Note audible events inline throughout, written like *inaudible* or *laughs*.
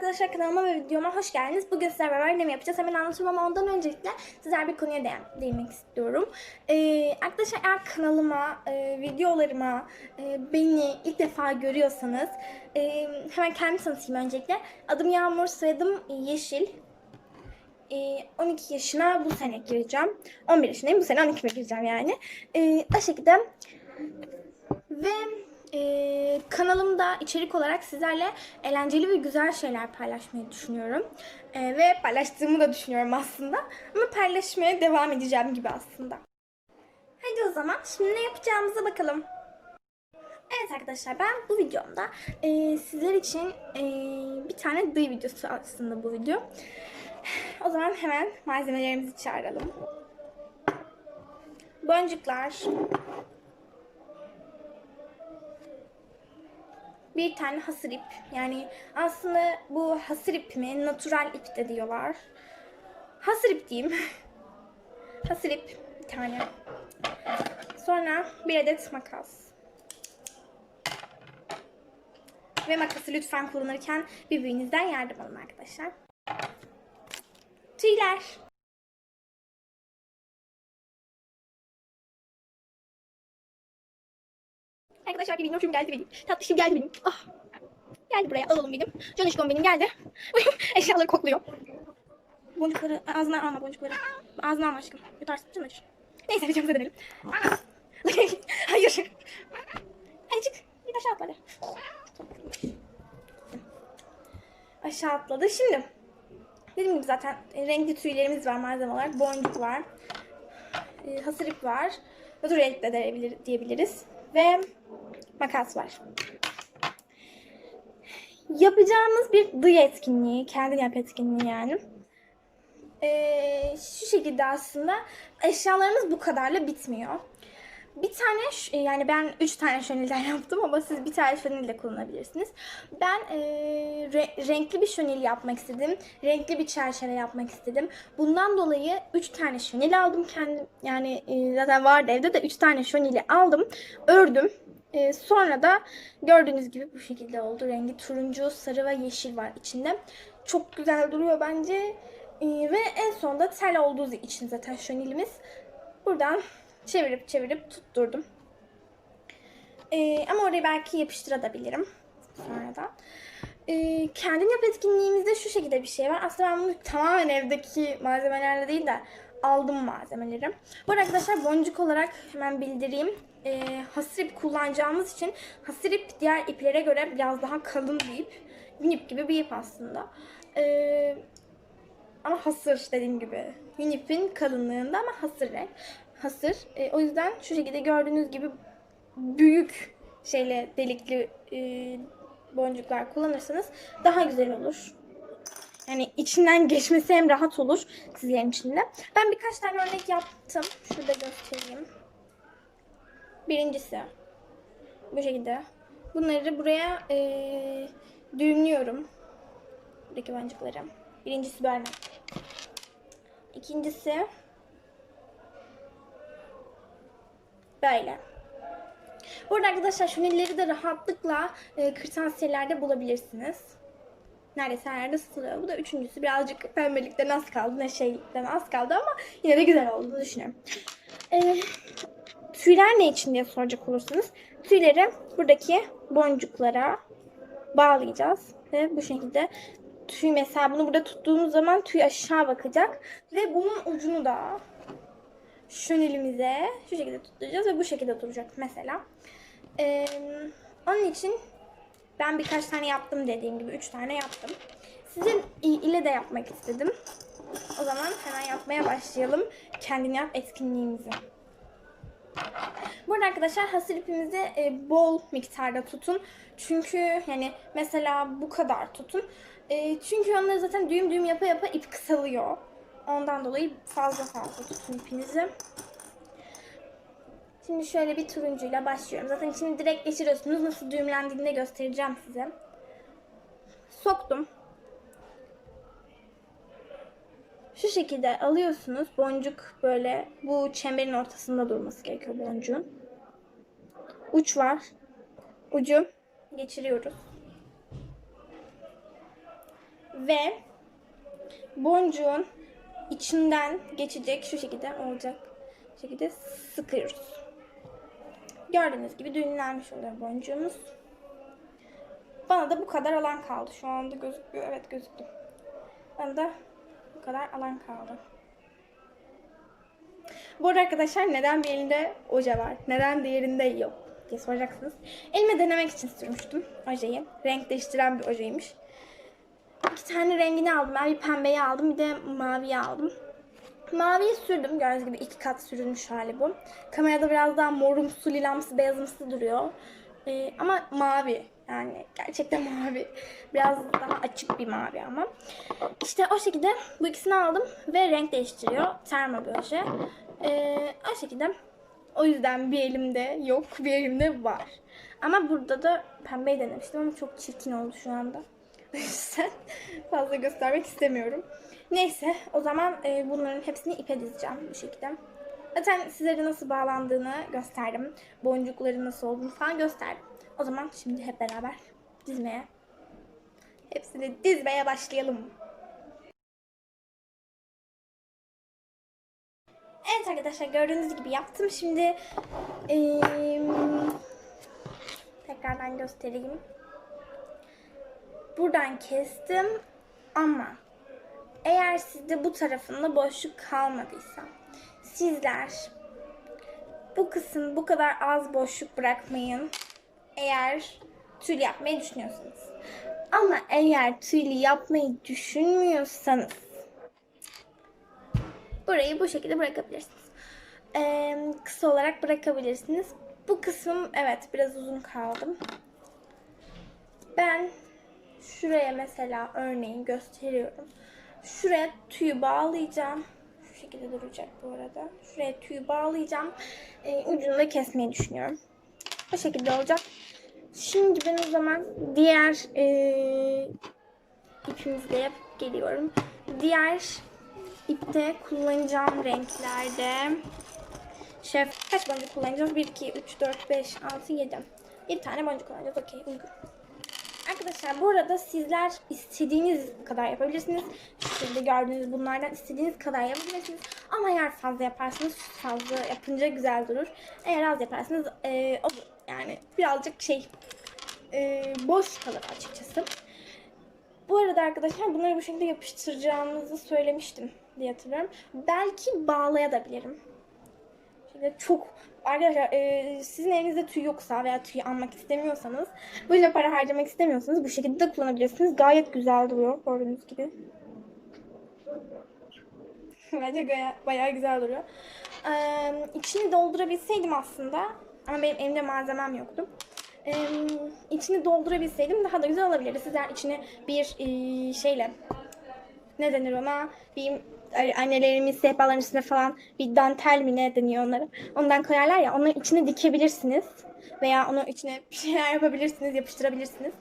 arkadaşlar kanalıma ve videoma hoş geldiniz. Bugün sizlerle beraber ne yapacağız hemen anlatayım ama ondan öncelikle sizler bir konuya değin- değinmek istiyorum. Ee, arkadaşlar eğer kanalıma, e, videolarıma, e, beni ilk defa görüyorsanız e, hemen kendimi tanıtayım öncelikle. Adım Yağmur, soyadım Yeşil. E, 12 yaşına bu sene gireceğim. 11 yaşındayım bu sene 12'ye gireceğim yani. E, o şekilde ve e, kanalımda içerik olarak sizlerle eğlenceli ve güzel şeyler paylaşmayı düşünüyorum. E, ve paylaştığımı da düşünüyorum aslında. Ama paylaşmaya devam edeceğim gibi aslında. Hadi o zaman şimdi ne yapacağımıza bakalım. Evet arkadaşlar ben bu videomda e, sizler için e, bir tane dıyı videosu aslında bu video. *sighs* O zaman hemen malzemelerimizi çağıralım. Boncuklar, bir tane hasır ip. Yani aslında bu hasır ip mi, natural ip de diyorlar. Hasır ip diyeyim. *laughs* hasır ip bir tane. Sonra bir adet makas. Ve makası lütfen kullanırken birbirinizden yardım alın arkadaşlar. Tüyler. Arkadaşlar bir bilmiyorum geldi benim. Tatlışım geldi benim. Ah. Geldi buraya alalım benim. Canışkom benim geldi. *laughs* Eşyaları kokluyor. Boncukları ağzına alma boncukları. Ağzına alma aşkım. Yutarsın canım acır. Neyse videomuza dönelim. *laughs* Hayır. Hadi çık. Bir aşağı atladı. Aşağı atladı. Şimdi dediğim gibi zaten renkli tüylerimiz var, malzemeler. Boncuk var. E, hasır ip var. Natural ip de diyebilir, diyebiliriz. Ve makas var. Yapacağımız bir dıy etkinliği, kendin yap etkinliği yani. Ee, şu şekilde aslında eşyalarımız bu kadarla bitmiyor. Bir tane ş- yani ben üç tane şönilden *laughs* yaptım ama siz bir tane şönil de kullanabilirsiniz. Ben e, re- renkli bir şönil yapmak istedim. Renkli bir çerçeve yapmak istedim. Bundan dolayı üç tane şönil aldım kendim. Yani e, zaten vardı evde de üç tane şönili aldım. Ördüm. E, sonra da gördüğünüz gibi bu şekilde oldu. Rengi turuncu, sarı ve yeşil var içinde. Çok güzel duruyor bence. E, ve en sonunda tel olduğu için zaten şönilimiz. Buradan çevirip çevirip tutturdum. Ee, ama orayı belki yapıştırabilirim sonradan. Ee, kendin yap etkinliğimizde şu şekilde bir şey var. Aslında ben bunu tamamen evdeki malzemelerle değil de aldım malzemeleri. Bu arkadaşlar boncuk olarak hemen bildireyim. Ee, hasır ip kullanacağımız için hasır ip diğer iplere göre biraz daha kalın bir ip. Yün ip gibi bir ip aslında. Ee, ama hasır dediğim gibi. Yün ipin kalınlığında ama hasır renk. Hasır. E, o yüzden şu şekilde gördüğünüz gibi büyük şeyle delikli e, boncuklar kullanırsanız daha güzel olur. Yani içinden geçmesi hem rahat olur sizlerin için de. Ben birkaç tane örnek yaptım. Şurada göstereyim. Birincisi bu şekilde. Bunları buraya e, düğümlüyorum. Buradaki boncukları. Birincisi böyle. İkincisi böyle. Burada arkadaşlar şunilleri de rahatlıkla e, kırtasiyelerde bulabilirsiniz. Neredeyse her yerde satılıyor. Bu da üçüncüsü. Birazcık pembelikten az kaldı. Ne şeylikten az kaldı ama yine de güzel olduğunu düşünüyorum. E, tüyler ne için diye soracak olursanız. Tüyleri buradaki boncuklara bağlayacağız. Ve bu şekilde tüy mesela bunu burada tuttuğumuz zaman tüy aşağı bakacak. Ve bunun ucunu da şönelimize şu şekilde tutturacağız ve bu şekilde duracak mesela. Ee, onun için ben birkaç tane yaptım dediğim gibi. Üç tane yaptım. Sizin ile de yapmak istedim. O zaman hemen yapmaya başlayalım. Kendini yap etkinliğimizi. Burada arkadaşlar hasır ipimizi e, bol miktarda tutun. Çünkü yani mesela bu kadar tutun. E, çünkü onları zaten düğüm düğüm yapa yapa ip kısalıyor. Ondan dolayı fazla fazla tutun ipinizi. Şimdi şöyle bir turuncuyla başlıyorum. Zaten şimdi direkt geçiriyorsunuz. Nasıl düğümlendiğini de göstereceğim size. Soktum. Şu şekilde alıyorsunuz. Boncuk böyle bu çemberin ortasında durması gerekiyor boncuğun. Uç var. Ucu geçiriyoruz. Ve boncuğun içinden geçecek şu şekilde olacak şekilde sıkıyoruz. Gördüğünüz gibi düğümlenmiş oluyor boncuğumuz. Bana da bu kadar alan kaldı. Şu anda gözüküyor. Evet gözüktü. Bana da bu kadar alan kaldı. Bu arada arkadaşlar neden bir elinde oje var? Neden diğerinde yok diye soracaksınız. Elime denemek için sürmüştüm ojeyi. Renk değiştiren bir ojeymiş. İki tane rengini aldım. Ben bir pembeyi aldım bir de maviyi aldım. Maviyi sürdüm. Gördüğünüz gibi iki kat sürülmüş hali bu. Kamerada biraz daha morumsu, lilamsı, beyazımsı duruyor. Ee, ama mavi. Yani gerçekten mavi. Biraz daha açık bir mavi ama. İşte o şekilde bu ikisini aldım ve renk değiştiriyor. Termo oje. Ee, o şekilde. O yüzden bir elimde yok, bir elimde var. Ama burada da pembeyi denemiştim ama çok çirkin oldu şu anda. *laughs* O yüzden fazla göstermek istemiyorum. Neyse o zaman e, bunların hepsini ipe dizeceğim bu şekilde. Zaten sizlere nasıl bağlandığını gösterdim. Boncukların nasıl olduğunu falan gösterdim. O zaman şimdi hep beraber dizmeye, hepsini dizmeye başlayalım. Evet arkadaşlar gördüğünüz gibi yaptım. Şimdi eee, tekrardan göstereyim. Buradan kestim ama eğer sizde bu tarafında boşluk kalmadıysa sizler bu kısım bu kadar az boşluk bırakmayın. Eğer tül yapmayı düşünüyorsanız. Ama eğer tüylü yapmayı düşünmüyorsanız burayı bu şekilde bırakabilirsiniz. Ee, kısa olarak bırakabilirsiniz. Bu kısım evet biraz uzun kaldım. Ben şuraya mesela örneğin gösteriyorum. Şuraya tüyü bağlayacağım. Şu şekilde duracak bu arada. Şuraya tüyü bağlayacağım. Ee, ucunu da kesmeyi düşünüyorum. Bu şekilde olacak. Şimdi ben o zaman diğer e, ipimizle yapıp geliyorum. Diğer ipte kullanacağım renklerde şef kaç boncuk kullanacağız? 1, 2, 3, 4, 5, 6, 7. 7 tane boncuk kullanacağız. Okey. Arkadaşlar bu arada sizler istediğiniz kadar yapabilirsiniz. Şurada gördüğünüz bunlardan istediğiniz kadar yapabilirsiniz. Ama eğer fazla yaparsanız fazla yapınca güzel durur. Eğer az yaparsanız e, olur. Yani birazcık şey e, boş kalır açıkçası. Bu arada arkadaşlar bunları bu şekilde yapıştıracağımızı söylemiştim diye hatırlıyorum. Belki bağlayabilirim. Şimdi çok arkadaşlar e, sizin elinizde tüy yoksa veya tüy almak istemiyorsanız böyle para harcamak istemiyorsanız bu şekilde de kullanabilirsiniz. Gayet güzel duruyor gördüğünüz gibi. *laughs* Bence gaya, bayağı güzel duruyor. Ee, içini doldurabilseydim aslında ama benim elimde malzemem yoktu. Ee, içini doldurabilseydim daha da güzel olabilirdi. Sizler içine bir e, şeyle ne denir ona? Bir annelerimiz sehpaların üstüne falan bir dantel mi ne deniyor onlara. Ondan koyarlar ya onların içine dikebilirsiniz. Veya onun içine bir şeyler yapabilirsiniz, yapıştırabilirsiniz.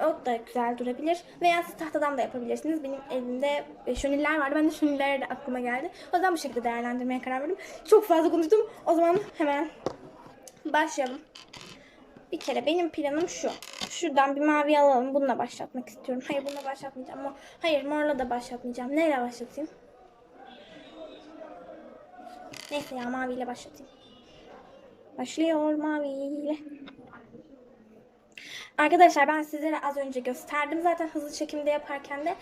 O da güzel durabilir. Veya siz tahtadan da yapabilirsiniz. Benim elimde e, şöniller vardı. Ben de şöniller de aklıma geldi. O yüzden bu şekilde değerlendirmeye karar verdim. Çok fazla konuştum. O zaman hemen başlayalım. Bir kere benim planım şu. Şuradan bir mavi alalım. Bununla başlatmak istiyorum. Hayır bununla başlatmayacağım. Hayır morla da başlatmayacağım. Neyle başlatayım? Neyse ya maviyle başlatayım. Başlıyor maviyle. Arkadaşlar ben sizlere az önce gösterdim. Zaten hızlı çekimde yaparken de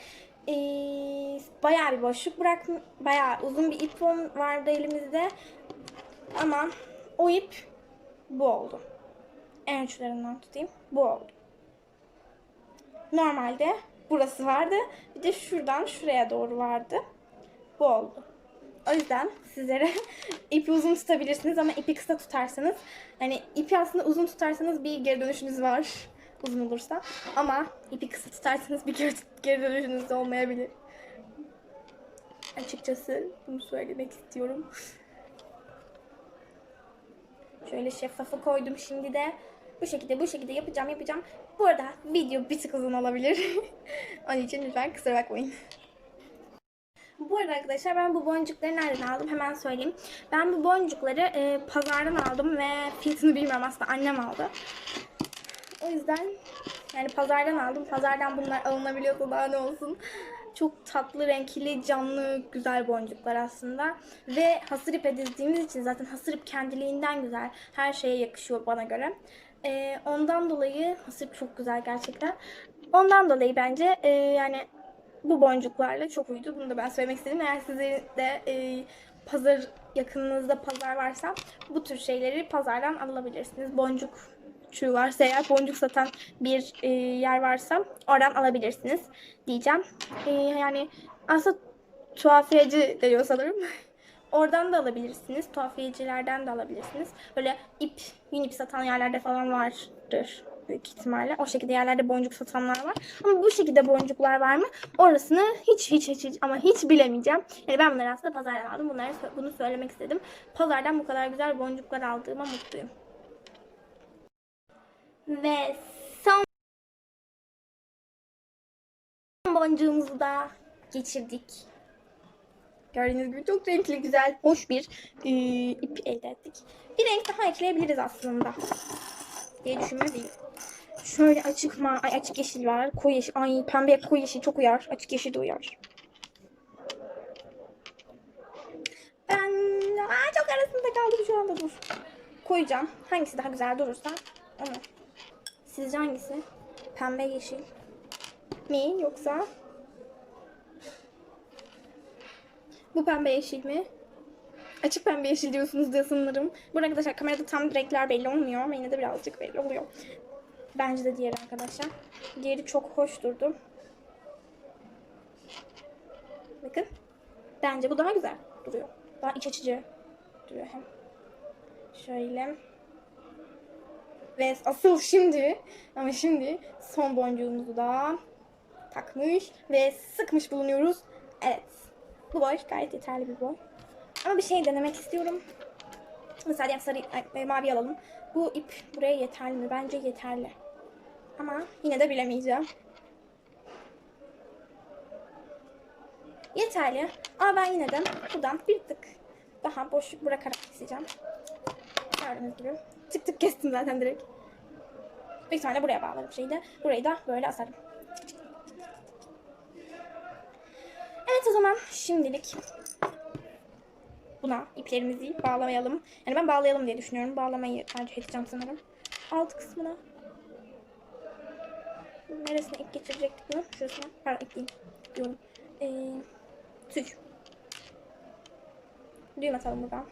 ee, bayağı bir boşluk bırak bayağı uzun bir ip vardı elimizde. Ama o ip bu oldu. En uçlarından tutayım. Bu oldu. Normalde burası vardı. Bir de şuradan şuraya doğru vardı. Bu oldu. O yüzden sizlere *laughs* ipi uzun tutabilirsiniz ama ipi kısa tutarsanız hani ipi aslında uzun tutarsanız bir geri dönüşünüz var *laughs* uzun olursa ama ipi kısa tutarsanız bir geri, geri dönüşünüz de olmayabilir. Açıkçası bunu söylemek istiyorum. *laughs* Şöyle şeffafı koydum şimdi de. Bu şekilde bu şekilde yapacağım yapacağım. Bu arada video bir tık uzun olabilir. *laughs* Onun için lütfen kusura bakmayın. Bu arada arkadaşlar ben bu boncukları nereden aldım hemen söyleyeyim. Ben bu boncukları e, pazardan aldım ve fiyatını bilmiyorum aslında annem aldı. O yüzden Yani pazardan aldım. Pazardan bunlar alınabiliyorsa daha ne olsun. Çok tatlı, renkli, canlı, güzel boncuklar aslında. Ve hasır ipe dizdiğimiz için zaten hasır ip kendiliğinden güzel. Her şeye yakışıyor bana göre. Ee, ondan dolayı hasır ip çok güzel gerçekten. Ondan dolayı bence e, yani bu boncuklarla çok uydu. Bunu da ben söylemek istedim. Eğer sizin de e, pazar yakınınızda pazar varsa bu tür şeyleri pazardan alabilirsiniz. Boncuk çuğu varsa eğer boncuk satan bir e, yer varsa oradan alabilirsiniz diyeceğim. E, yani aslında tuhafiyeci deniyor sanırım. *laughs* Oradan da alabilirsiniz. Tuhafiyecilerden de alabilirsiniz. Böyle ip, yün ip satan yerlerde falan vardır büyük ihtimalle. O şekilde yerlerde boncuk satanlar var. Ama bu şekilde boncuklar var mı? Orasını hiç hiç hiç, hiç ama hiç bilemeyeceğim. Yani ben bunları aslında pazardan aldım. Bunları bunu söylemek istedim. Pazardan bu kadar güzel boncuklar aldığıma mutluyum. Ve son boncuğumuzu da geçirdik. Gördüğünüz gibi çok renkli, güzel, hoş bir e, ip elde ettik. Bir renk daha ekleyebiliriz aslında. Diye değil. Şöyle açık ma ay açık yeşil var. Koyu yeşil. Ay pembe koyu yeşil çok uyar. Açık yeşil de uyar. Ben Aa, çok arasında kaldım şu anda dur. Koyacağım. Hangisi daha güzel durursa onu. Sizce hangisi? Pembe yeşil mi yoksa bu pembe yeşil mi? Açık pembe yeşil diyorsunuz diye sanırım. Bu arkadaşlar kamerada tam renkler belli olmuyor ama yine de birazcık belli oluyor. Bence de diğeri arkadaşlar. Diğeri çok hoş durdu. Bakın. Bence bu daha güzel duruyor. Daha iç açıcı duruyor hem. Şöyle. Ve asıl şimdi ama şimdi son boncuğumuzu da takmış ve sıkmış bulunuyoruz. Evet. Bu boy gayet yeterli bir boy. Ama bir şey denemek istiyorum. Mesela diyelim sarı ay, mavi alalım. Bu ip buraya yeterli mi? Bence yeterli. Ama yine de bilemeyeceğim. Yeterli. Ama ben yine de buradan bir tık daha boşluk bırakarak keseceğim. Gördüğünüz gibi. Tık tık kestim zaten direkt. Bir tane buraya bağlarım şeyi de. Burayı da böyle asarım. Evet o zaman şimdilik buna iplerimizi bağlamayalım. Yani ben bağlayalım diye düşünüyorum. Bağlamayı tercih edeceğim sanırım. Alt kısmına. Neresine ip geçirecektik bunu? Şurasına. Pardon ip değil. Diyorum. Ee, tüy. Düğüm atalım buradan.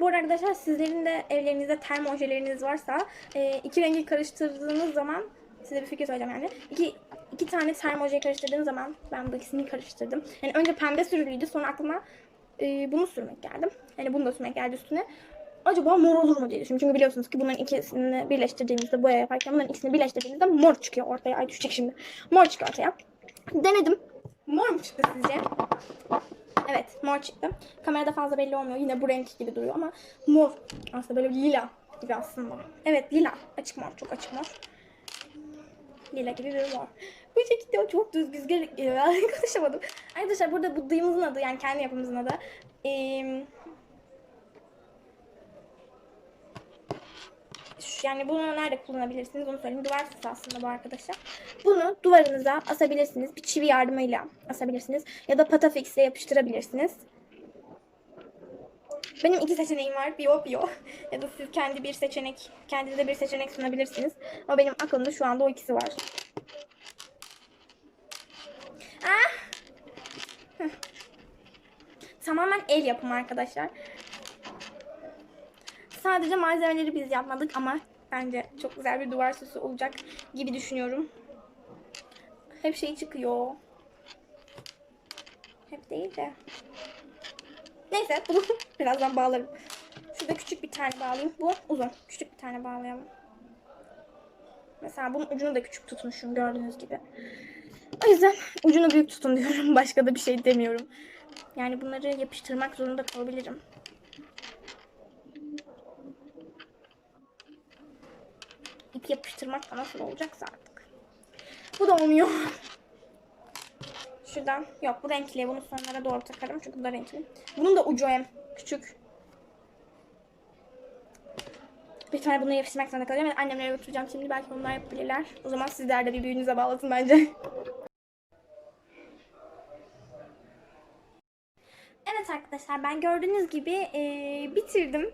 Bu arada arkadaşlar sizlerin de evlerinizde termo ojeleriniz varsa e, iki rengi karıştırdığınız zaman size bir fikir söyleyeceğim yani. İki, iki tane termo ojeyi karıştırdığım zaman ben bu ikisini karıştırdım. Yani önce pembe sürülüydü sonra aklıma e, bunu sürmek geldi. Yani bunu da sürmek geldi üstüne. Acaba mor olur mu diye düşündüm. Çünkü biliyorsunuz ki bunların ikisini birleştirdiğimizde boya yaparken bunların ikisini birleştirdiğimizde mor çıkıyor ortaya. Ay düşecek şimdi. Mor çıkıyor ortaya. Denedim. Mor mu çıktı sizce? Evet mor çıktı. Kamerada fazla belli olmuyor. Yine bu renk gibi duruyor ama mor. Aslında böyle lila gibi aslında. Evet lila. Açık mor. Çok açık mor. Lila gibi bir mor. Bu şekilde o çok düz güzgün *laughs* konuşamadım. Arkadaşlar burada bu dıyımızın adı yani kendi yapımızın adı. Yani bunu nerede kullanabilirsiniz onu söyleyeyim. Duvar süsü aslında bu arkadaşlar. Bunu duvarınıza asabilirsiniz. Bir çivi yardımıyla asabilirsiniz. Ya da patafix'le yapıştırabilirsiniz. Benim iki seçeneğim var. Bio bio. Ya da siz kendi bir seçenek, kendinize bir seçenek sunabilirsiniz. Ama benim aklımda şu anda o ikisi var. Ah! Tamamen el yapımı arkadaşlar. Sadece malzemeleri biz yapmadık ama bence çok güzel bir duvar süsü olacak gibi düşünüyorum. Hep şey çıkıyor. Hep değil de. Neyse bunu *laughs* birazdan bağlarım. Şurada küçük bir tane bağlayayım. Bu uzun. Küçük bir tane bağlayalım. Mesela bunun ucunu da küçük tutmuşum gördüğünüz gibi. O yüzden ucunu büyük tutun diyorum. *laughs* Başka da bir şey demiyorum. Yani bunları yapıştırmak zorunda kalabilirim. İp yapıştırmak nasıl olacaksa artık. Bu da olmuyor. şuradan. Yok bu renkli. Bunu sonlara doğru takarım. Çünkü bu da renkli. Bunun da ucu hem küçük. Bir tane bunu yapıştırmak zorunda kalacağım. Yani annemlere götüreceğim şimdi. Belki onlar yapabilirler. O zaman sizler de bir büyüğünüze bağlasın bence. Evet arkadaşlar ben gördüğünüz gibi e, bitirdim.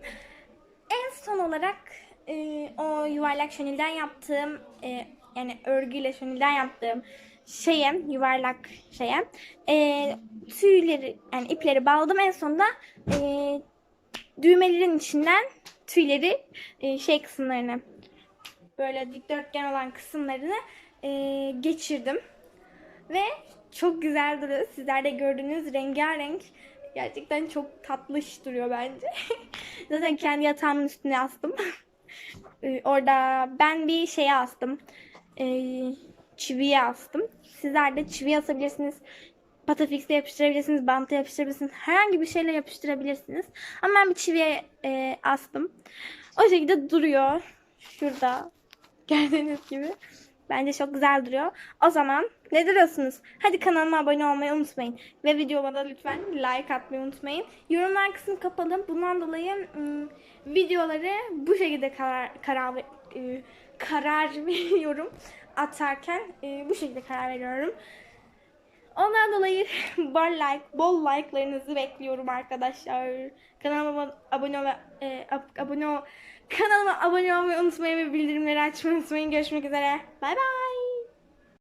En son olarak e, o yuvarlak şönilden yaptığım e, yani örgüyle şönilden yaptığım şeye yuvarlak şeye e, tüyleri yani ipleri bağladım en sonunda e, düğmelerin içinden tüyleri e, şey kısımlarını böyle dikdörtgen olan kısımlarını e, geçirdim. Ve çok güzel duruyor. Sizler de gördüğünüz rengarenk. Gerçekten çok tatlış duruyor bence. *laughs* Zaten kendi yatağımın üstüne astım. *laughs* Ee, Orada ben bir şeye astım. Ee, çiviye astım. Sizler de çiviye asabilirsiniz. Patafix'e yapıştırabilirsiniz, banta yapıştırabilirsiniz. Herhangi bir şeyle yapıştırabilirsiniz. Ama ben bir çiviye e, astım. O şekilde duruyor. Şurada. *laughs* Gördüğünüz gibi. Bence çok güzel duruyor. O zaman ne duruyorsunuz? Hadi kanalıma abone olmayı unutmayın. Ve videoma da lütfen like atmayı unutmayın. Yorumlar kısmı kapalı. Bundan dolayı videoları bu şekilde karar, karar, e, karar *laughs* veriyorum. Atarken e, bu şekilde karar veriyorum. Ondan dolayı *laughs* bol like, bol like'larınızı bekliyorum arkadaşlar. Kanalıma abone ol, e, ab- abone ol, kanalıma abone olmayı unutmayın ve bildirimleri açmayı unutmayın. Görüşmek üzere. Bay bay.